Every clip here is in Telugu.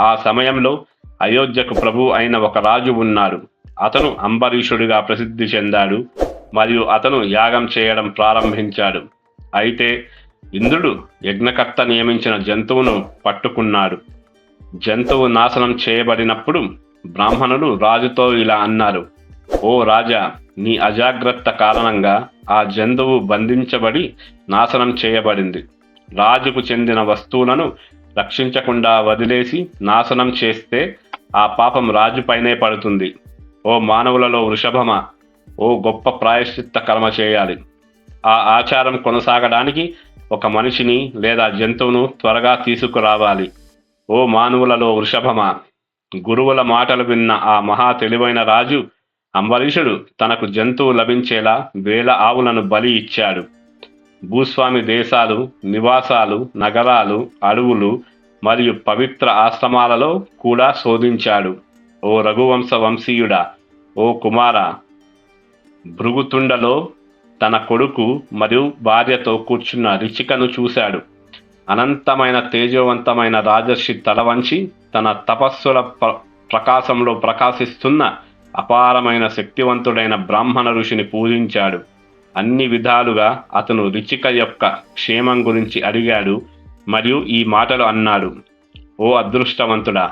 ఆ సమయంలో అయోధ్యకు ప్రభు అయిన ఒక రాజు ఉన్నాడు. అతను అంబరీషుడిగా ప్రసిద్ధి చెందాడు మరియు అతను యాగం చేయడం ప్రారంభించాడు. అయితే ఇంద్రుడు యజ్ఞకర్త నియమించిన జంతువును పట్టుకున్నాడు. జంతువు నాశనం చేయబడినప్పుడు బ్రాహ్మణులు రాజుతో ఇలా అన్నారు ఓ రాజా నీ అజాగ్రత్త కారణంగా ఆ జంతువు బంధించబడి నాశనం చేయబడింది. రాజుకు చెందిన వస్తువులను రక్షించకుండా వదిలేసి నాశనం చేస్తే ఆ పాపం రాజుపైనే పడుతుంది. ఓ మానవులలో వృషభమ? ఓ గొప్ప ప్రాయశ్చిత్త కర్మ చేయాలి. ఆ ఆచారం కొనసాగడానికి ఒక మనిషిని లేదా జంతువును త్వరగా తీసుకురావాలి. ఓ మానవులలో వృషభమ? గురువుల మాటలు విన్న ఆ మహా తెలివైన రాజు అంబరీషుడు తనకు జంతువు లభించేలా వేల ఆవులను బలి ఇచ్చాడు. భూస్వామి దేశాలు నివాసాలు నగరాలు అడవులు మరియు పవిత్ర ఆశ్రమాలలో కూడా శోధించాడు. ఓ రఘువంశ వంశీయుడా ఓ కుమార! భృగుతుండలో తన కొడుకు మరియు భార్యతో కూర్చున్న రిచికను చూశాడు. అనంతమైన తేజవంతమైన రాజర్షి తలవంచి తన తపస్సుల ప్ర- ప్రకాశంలో ప్రకాశిస్తున్న అపారమైన శక్తివంతుడైన బ్రాహ్మణ ఋషిని పూజించాడు. అన్ని విధాలుగా అతను రిచిక యొక్క క్షేమం గురించి అడిగాడు మరియు ఈ మాటలు అన్నాడు. ఓ అదృష్టవంతుడా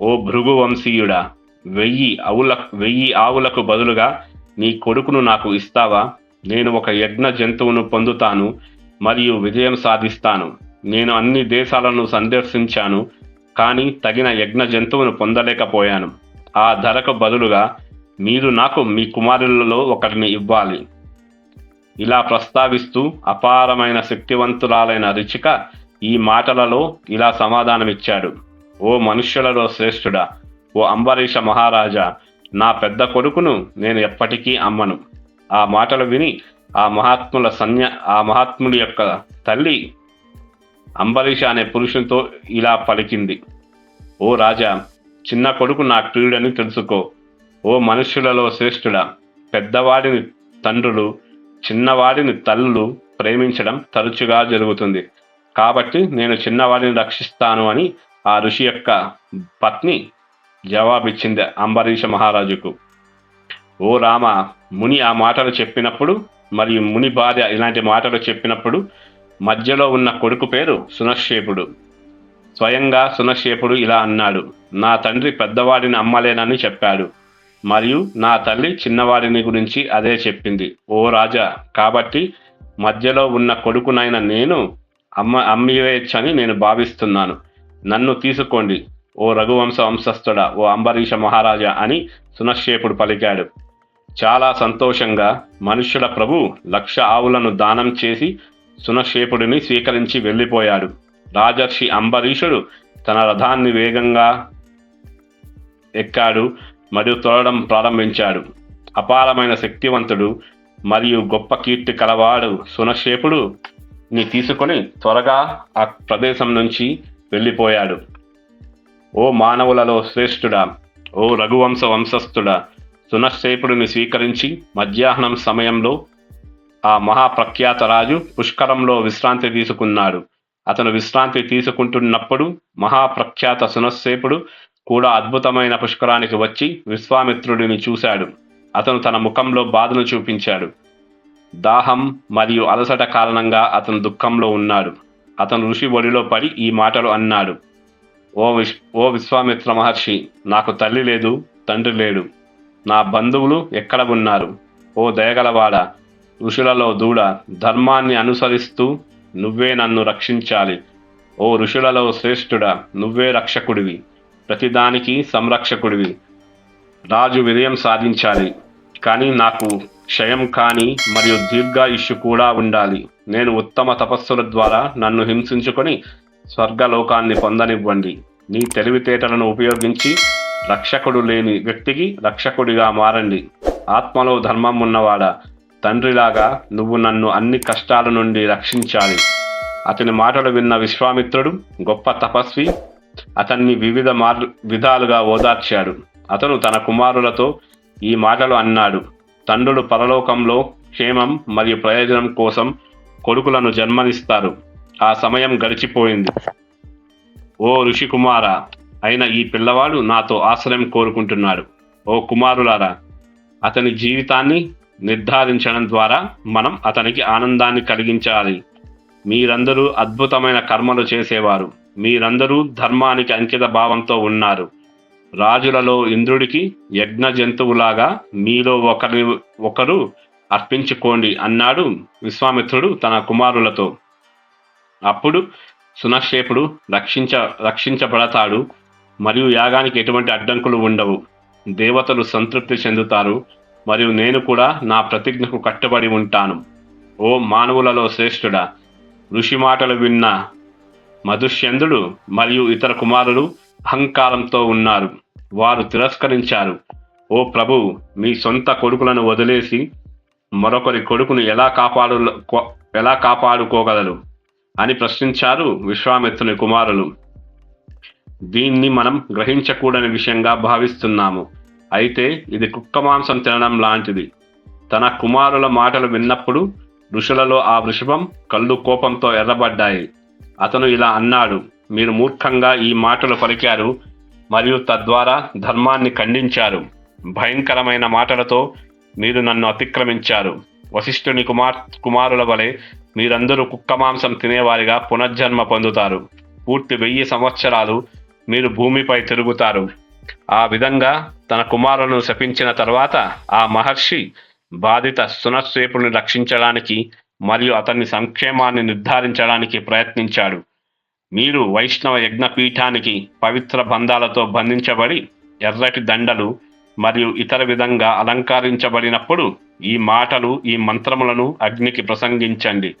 ఓ భృగు వంశీయుడా వెయ్యి ఆవుల వెయ్యి ఆవులకు బదులుగా నీ కొడుకును నాకు ఇస్తావా? నేను ఒక యజ్ఞ జంతువును పొందుతాను మరియు విజయం సాధిస్తాను. నేను అన్ని దేశాలను సందర్శించాను కానీ తగిన యజ్ఞ జంతువును పొందలేకపోయాను. ఆ ధరకు బదులుగా మీరు నాకు మీ కుమారులలో ఒకరిని ఇవ్వాలి. ఇలా ప్రస్తావిస్తూ అపారమైన శక్తివంతురాలైన రిచిక ఈ మాటలలో ఇలా సమాధానమిచ్చాడు. ఓ మనుష్యులలో శ్రేష్ఠుడా ఓ అంబరీష మహారాజా నా పెద్ద కొడుకును నేను ఎప్పటికీ అమ్మను. ఆ మాటలు విని ఆ మహాత్ముల సన్య ఆ మహాత్ముడి యొక్క తల్లి అంబరీష అనే పురుషునితో ఇలా పలికింది. ఓ రాజా చిన్న కొడుకు నా ప్రియుడని తెలుసుకో. ఓ మనుష్యులలో శ్రేష్ఠుడా పెద్దవాడిని తండ్రులు చిన్నవాడిని తల్లులు ప్రేమించడం తరచుగా జరుగుతుంది. కాబట్టి నేను చిన్నవాడిని రక్షిస్తాను అని ఆ ఋషి యొక్క పత్ని జవాబిచ్చింది అంబరీష మహారాజుకు. ఓ రామ ముని ఆ మాటలు చెప్పినప్పుడు మరియు ముని భార్య ఇలాంటి మాటలు చెప్పినప్పుడు మధ్యలో ఉన్న కొడుకు పేరు సునశ్శేపుడు స్వయంగా సునశ్శేపుడు ఇలా అన్నాడు నా తండ్రి పెద్దవాడిని అమ్మలేనని చెప్పాడు. మరియు నా తల్లి చిన్నవాడిని గురించి అదే చెప్పింది. ఓ రాజా కాబట్టి మధ్యలో ఉన్న కొడుకునైన నేను అమ్మ అమ్మివేయచ్చని నేను భావిస్తున్నాను. నన్ను తీసుకోండి ఓ రఘువంశ వంశస్థుడా ఓ అంబరీష మహారాజా అని సునశ్శేపుడు పలికాడు. చాలా సంతోషంగా మనుష్యుల ప్రభు లక్ష ఆవులను దానం చేసి సునశేపుడిని స్వీకరించి వెళ్ళిపోయాడు. రాజర్షి అంబరీషుడు తన రథాన్ని వేగంగా ఎక్కాడు. మరియు తొలడం ప్రారంభించాడు. అపారమైన శక్తివంతుడు మరియు గొప్ప కీర్తి కలవాడు సునక్షేపుడు ని తీసుకొని త్వరగా ఆ ప్రదేశం నుంచి వెళ్ళిపోయాడు. ఓ మానవులలో శ్రేష్ఠుడా ఓ రఘువంశ వంశస్థుడా సునశ్శేపుడిని స్వీకరించి మధ్యాహ్నం సమయంలో ఆ మహాప్రఖ్యాత రాజు పుష్కరంలో విశ్రాంతి తీసుకున్నాడు. అతను విశ్రాంతి తీసుకుంటున్నప్పుడు మహాప్రఖ్యాత సునశ్శేపుడు కూడా అద్భుతమైన పుష్కరానికి వచ్చి విశ్వామిత్రుడిని చూశాడు. అతను తన ముఖంలో బాధను చూపించాడు. దాహం మరియు అలసట కారణంగా అతను దుఃఖంలో ఉన్నాడు. అతను ఋషి ఒడిలో పడి ఈ మాటలు అన్నాడు. ఓ విశ్ ఓ విశ్వామిత్ర మహర్షి నాకు తల్లి లేదు తండ్రి లేడు. నా బంధువులు ఎక్కడ ఉన్నారు? ఓ దయగలవాడ ఋషులలో దూడ ధర్మాన్ని అనుసరిస్తూ నువ్వే నన్ను రక్షించాలి. ఓ ఋషులలో శ్రేష్ఠుడా నువ్వే రక్షకుడివి. ప్రతిదానికి సంరక్షకుడివి. రాజు విజయం సాధించాలి. కానీ నాకు క్షయం కాని మరియు దీర్ఘాయుష్యు కూడా ఉండాలి. నేను ఉత్తమ తపస్సుల ద్వారా నన్ను హింసించుకొని స్వర్గలోకాన్ని పొందనివ్వండి. నీ తెలివితేటలను ఉపయోగించి రక్షకుడు లేని వ్యక్తికి రక్షకుడిగా మారండి. ఆత్మలో ధర్మం ఉన్నవాడా? తండ్రిలాగా నువ్వు నన్ను అన్ని కష్టాల నుండి రక్షించాలి. అతని మాటలు విన్న విశ్వామిత్రుడు గొప్ప తపస్వి అతన్ని వివిధ మార్ విధాలుగా ఓదార్చాడు. అతను తన కుమారులతో ఈ మాటలు అన్నాడు. తండ్రులు పరలోకంలో క్షేమం మరియు ప్రయోజనం కోసం కొడుకులను జన్మనిస్తారు. ఆ సమయం గడిచిపోయింది. ఓ ఋషికుమార అయిన ఈ పిల్లవాడు నాతో ఆశ్రయం కోరుకుంటున్నాడు. ఓ కుమారులారా అతని జీవితాన్ని నిర్ధారించడం ద్వారా మనం అతనికి ఆనందాన్ని కలిగించాలి. మీరందరూ అద్భుతమైన కర్మలు చేసేవారు. మీరందరూ ధర్మానికి అంకిత భావంతో ఉన్నారు. రాజులలో ఇంద్రుడికి యజ్ఞ జంతువులాగా మీలో ఒకరి ఒకరు అర్పించుకోండి అన్నాడు విశ్వామిత్రుడు తన కుమారులతో. అప్పుడు సునక్షేపుడు రక్షించ రక్షించబడతాడు మరియు యాగానికి ఎటువంటి అడ్డంకులు ఉండవు. దేవతలు సంతృప్తి చెందుతారు మరియు నేను కూడా నా ప్రతిజ్ఞకు కట్టుబడి ఉంటాను. ఓ మానవులలో శ్రేష్ఠుడా ఋషి మాటలు విన్న మధుష్యందుడు మరియు ఇతర కుమారులు అహంకారంతో ఉన్నారు. వారు తిరస్కరించారు. ఓ ప్రభు మీ సొంత కొడుకులను వదిలేసి మరొకరి కొడుకును ఎలా కాపాడు ఎలా కాపాడుకోగలరు? అని ప్రశ్నించారు విశ్వామిత్రుని కుమారులు. దీన్ని మనం గ్రహించకూడని విషయంగా భావిస్తున్నాము. అయితే ఇది కుక్క మాంసం తినడం లాంటిది. తన కుమారుల మాటలు విన్నప్పుడు ఋషులలో ఆ వృషభం కళ్ళు కోపంతో ఎర్రబడ్డాయి. అతను ఇలా అన్నాడు మీరు మూర్ఖంగా ఈ మాటలు పలికారు మరియు తద్వారా ధర్మాన్ని ఖండించారు. భయంకరమైన మాటలతో మీరు నన్ను అతిక్రమించారు. వశిష్ఠుని కుమార్ కుమారుల వలె మీరందరూ కుక్క మాంసం తినేవారిగా పునర్జన్మ పొందుతారు. పూర్తి వెయ్యి సంవత్సరాలు మీరు భూమిపై తిరుగుతారు. ఆ విధంగా తన కుమారులను శపించిన తర్వాత ఆ మహర్షి బాధిత సునశ్రేపుని రక్షించడానికి మరియు అతని సంక్షేమాన్ని నిర్ధారించడానికి ప్రయత్నించాడు. మీరు వైష్ణవ యజ్ఞపీఠానికి పవిత్ర బంధాలతో బంధించబడి ఎర్రటి దండలు మరియు ఇతర విధంగా అలంకరించబడినప్పుడు ఈ మాటలు ఈ మంత్రములను అగ్నికి ప్రసంగించండి.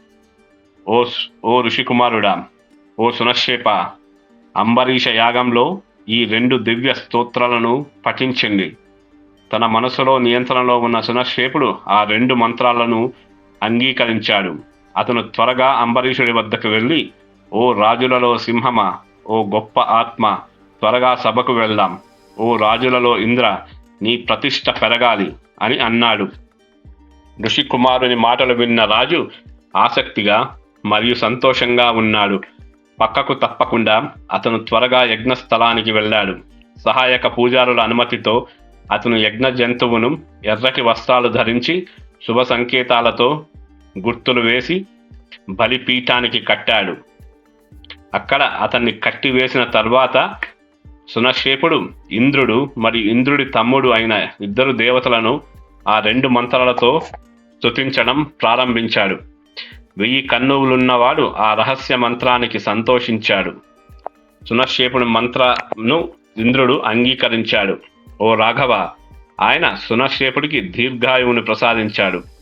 ఓ ఓ ఋషికుమారుడా ఓ సునశ్చేప అంబరీష యాగంలో ఈ రెండు దివ్య స్తోత్రాలను పఠించండి. తన మనసులో నియంత్రణలో ఉన్న సునశ్చేపుడు ఆ రెండు మంత్రాలను అంగీకరించాడు. అతను త్వరగా అంబరీషుడి వద్దకు వెళ్ళి ఓ రాజులలో సింహమా? ఓ గొప్ప ఆత్మ త్వరగా సభకు వెళ్దాం. ఓ రాజులలో ఇంద్ర నీ ప్రతిష్ట పెరగాలి అని అన్నాడు. ఋషికుమారుని మాటలు విన్న రాజు ఆసక్తిగా మరియు సంతోషంగా ఉన్నాడు. పక్కకు తప్పకుండా అతను త్వరగా యజ్ఞస్థలానికి వెళ్ళాడు. సహాయక పూజారుల అనుమతితో అతను యజ్ఞ జంతువును ఎర్రటి వస్త్రాలు ధరించి శుభ సంకేతాలతో గుర్తులు వేసి బలిపీఠానికి కట్టాడు. అక్కడ అతన్ని కట్టివేసిన తర్వాత సునక్షేపుడు ఇంద్రుడు మరియు ఇంద్రుడి తమ్ముడు అయిన ఇద్దరు దేవతలను ఆ రెండు మంత్రాలతో స్తుతించడం ప్రారంభించాడు. వెయ్యి కన్నువులున్నవాడు ఆ రహస్య మంత్రానికి సంతోషించాడు. సునక్షేపుడి మంత్రను ఇంద్రుడు అంగీకరించాడు. ఓ రాఘవ ఆయన సునక్షేపుడికి దీర్ఘాయువుని ప్రసాదించాడు.